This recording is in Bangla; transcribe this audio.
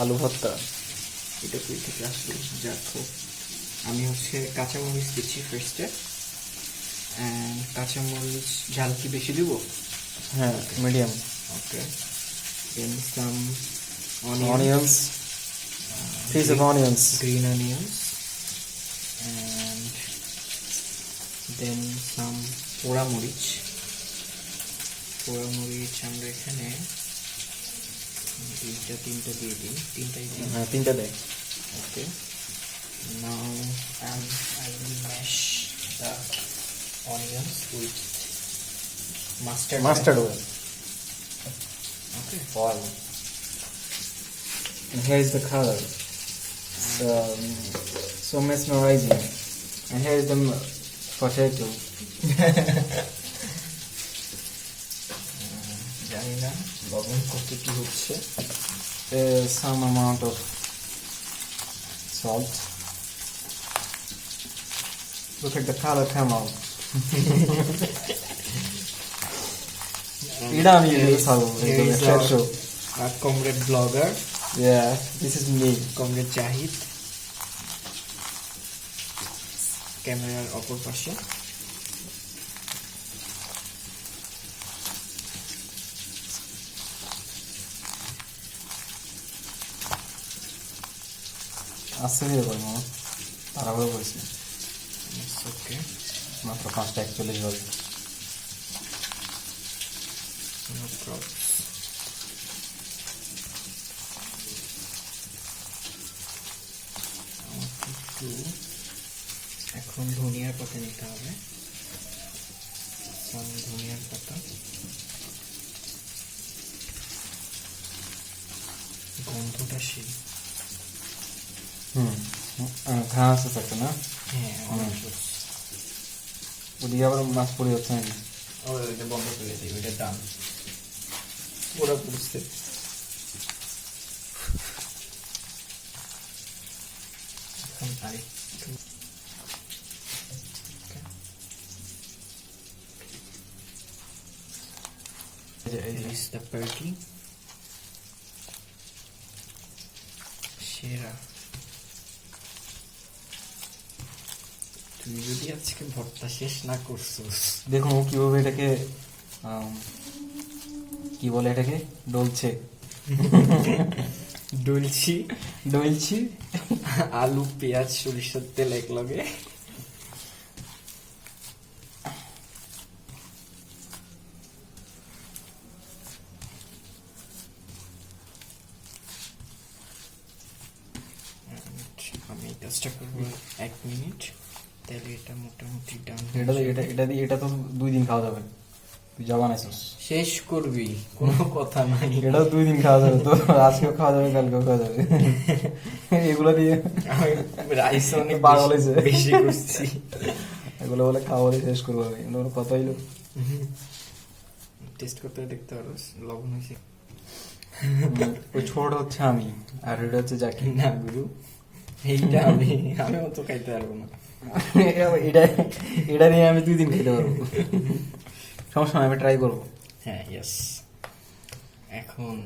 আলু ভর্তা এটা কই থেকে আসলো? দেখো আমি হচ্ছে কাঁচামরিচ দিচ্ছি ফার্স্টে অ্যান্ড কাঁচামরিচ ঝাল কি বেশি দিব? হ্যাঁ medium okay then some onions of onions green onions and then some পোড়া মরিচ পোড়া মরিচ আমরা এখানে দুইটা তিনটা দিয়ে দিই তিনটাই দিই হ্যাঁ তিনটা দেয় okay now and I will mash the onions with mustard mustard oil okay oil and here is the color so, so mesmerizing and here is the m- potato জানি না লবণ কত কি হচ্ছে uh, some amount of salt look at the color come out এটা আমি is শেষ our- our comrade blogger yeah this is me comrade Zahid ক্যামেরার অপর পাশে আস্তে ধীরে করব আমার তাড়াহুড়ো করেছি। ওকে মাত্র পাঁচটা একচল্লিশ একটু এখন ধনিয়ার পাতা নিতে হবে। ধনিয়ার পাতা গন্ধটা সেই। হুম ঘাস আছে তো একটা না হ্যাঁ অনেক ওদিকে আবার মাছ পড়ে যাচ্ছে নাকি ও ওইটা বন্ধ করে দিই ওইটা দাম পুরো পুড়ছে এখন আরেকটু এই যে- এই যে- This is the perky. সেরা তুই যদি আজকে ভর্তা শেষ না করছিস দেখুন ও কীভাবে এটাকে কি বলে এটাকে? ডলছে। ডলছি। ডলছি। আলু পেঁয়াজ সরিষার তেল এক লগে আমি কাজটা করব এক মিনিট। তাহলে এটা মোটামুটি ডান এটা তো- এটা এটা দিয়ে এটা তো দুই দিন খাওয়া যাবে। তুই শেষ করবি কোনো কথা নাই। এটাও দুই দিন খাওয়া যাবে তো আজকেও খাওয়া যাবে কালকেও খাওয়া যাবে। এগুলো দিয়ে রাইস অনেক পাগল বেশি- হয়েছে। বেশি করছি। এগুলো বলে খাওয়া শেষ করব আমি। এগুলো কত হইল। টেস্ট করতে দেখতে পারো লবণ হয়েছে। ছোট হচ্ছে আমি আর এটা হচ্ছে জাকি না গুরু। এইটা আমি আমি অত খাইতে পারব না এটা এটা নিয়ে আমি দুই দিন খেতে পারব সমস্যা আমি ট্রাই করব হ্যাঁ ইয়েস এখন